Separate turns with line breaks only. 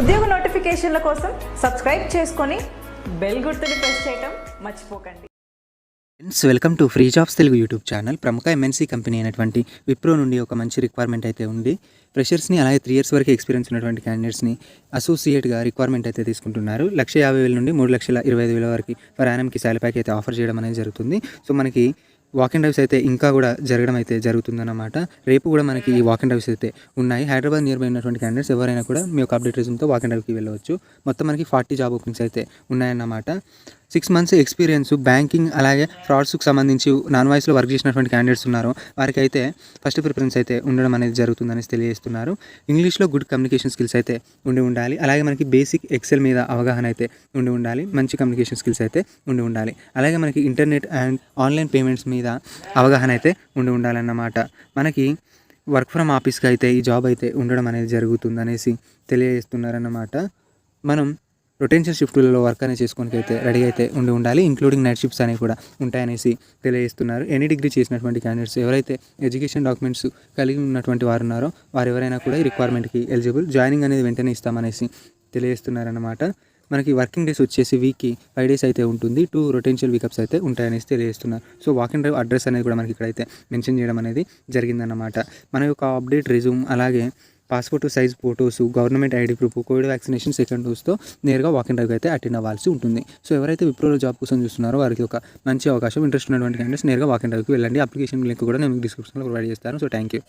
ఉద్యోగ నోటిఫికేషన్ల కోసం సబ్స్క్రైబ్ చేసుకొని బెల్ గుర్తుని ప్రెస్ చేయటం మర్చిపోకండి.
Friends welcome to free jobs Telugu YouTube channel ప్రముఖ ఎంఎన్సీ కంపెనీ అయినటువంటి విప్రో నుండి ఒక మంచి రిక్వైర్మెంట్ అయితే ఉంది. ఫ్రెషర్స్ని అలాగే త్రీ ఇయర్స్ వరకు ఎక్స్పీరియన్స్ ఉన్నటువంటి క్యాండిడేట్స్ని అసోసియేట్గా రిక్వైర్మెంట్ అయితే తీసుకుంటున్నారు. లక్ష యాభై వేల నుండి మూడు లక్షల ఇరవై ఐదు వేల వరకు ఫర్ యానంకి శాలరీ ప్యాక్ అయితే ఆఫర్ చేయడం అనేది జరుగుతుంది. సో మనకి వాక్ అండ్ డ్రైవ్స్ అయితే ఇంకా కూడా జరగడం అయితే జరుగుతుందన్నమాట. రేపు కూడా మనకి ఈ వాక్ అండ్ డ్రైవ్స్ అయితే ఉన్నాయి. హైదరాబాద్ నియర్ బై ఉన్నటువంటి క్యాండిడేట్స్ ఎవరైనా కూడా మీ యొక్క అప్డేట్ రిజమ్తో వాక్ అండ్ డ్రైవ్కి వెళ్ళవచ్చు. మొత్తం మనకి ఫార్టీ జాబ్ ఓపెనింగ్స్ అయితే ఉన్నాయన్నమాట. సిక్స్ మంత్స్ ఎక్స్పీరియన్స్ బ్యాంకింగ్ అలాగే ఫ్రాడ్స్కి సంబంధించి నాన్ వాయిస్లో వర్క్ చేసినటువంటి క్యాండిడేట్స్ ఉన్నారు. వారికి అయితే ఫస్ట్ ప్రిఫరెన్స్ అయితే ఉండడం అనేది జరుగుతుందని తెలియజేస్తున్నారు. ఇంగ్లీష్లో గుడ్ కమ్యూనికేషన్ స్కిల్స్ అయితే ఉండి ఉండాలి. అలాగే మనకి బేసిక్ ఎక్సెల్ మీద అవగాహన అయితే ఉండి ఉండాలి. మంచి కమ్యూనికేషన్ స్కిల్స్ అయితే ఉండి ఉండాలి. అలాగే మనకి ఇంటర్నెట్ అండ్ ఆన్లైన్ పేమెంట్స్ మీద అవగాహన అయితే ఉండి ఉండాలన్నమాట. మనకి వర్క్ ఫ్రమ్ ఆఫీస్కి అయితే ఈ జాబ్ అయితే ఉండడం అనేది జరుగుతుందనేసి తెలియజేస్తున్నారన్నమాట. మనం రొటేషన్ షిఫ్ట్లలో వర్క్ అనేది చేసుకోనికి అయితే రెడీ అయితే ఉండి ఉండాలి ఇంక్లూడింగ్ నైట్ షిఫ్ట్స్ అనేవి కూడా ఉంటాయనేసి తెలియజేస్తున్నారు. ఎనీ డిగ్రీ చేసినటువంటి క్యాండిడేట్స్ ఎవరైతే ఎడ్యుకేషన్ డాక్యుమెంట్స్ కలిగి ఉన్నటువంటి వారు ఉన్నారో వారు ఎవరైనా కూడా ఈ రిక్వైర్మెంట్కి ఎలిజిబుల్ జాయినింగ్ అనేది వెంటనే ఇస్తామనేసి తెలియజేస్తున్నారన్నమాట. మనకి వర్కింగ్ డేస్ వచ్చేసి వీక్కి ఫైవ్ డేస్ అయితే ఉంటుంది. టూ రొటెన్షియల్ వీకప్స్ అయితే ఉంటాయనేసి తెలియజేస్తున్నారు. So walk and drive address అనేది కూడా మనకి ఇక్కడైతే మెన్షన్ చేయడం అనేది జరిగిందన్నమాట. మన యొక్క అప్డేట్ రిజ్యూమ్ అలాగే passport size photos government ID proof Covid vaccination second డోస్తో నేరుగా వాక్ అండ్ డ్రైవ్ అయితే అటెండ్ అవ్వాల్సి ఉంటుంది. సో ఎవరైతే విప్రోలో జాబ్ కోసం చూస్తున్నారో వారికి ఒక మంచి అవకాశం ఇంట్రెస్ట్ ఉన్నటువంటి క్యాండిడేట్స్ నేరుగా వాక్ అండ్ డ్రైవ్కి వెళ్ళండి. అప్లికేషన్ లింక్ కూడా నేను డిస్క్రిప్షన్లో ప్రొవైడ్ చేస్తాను. So thank you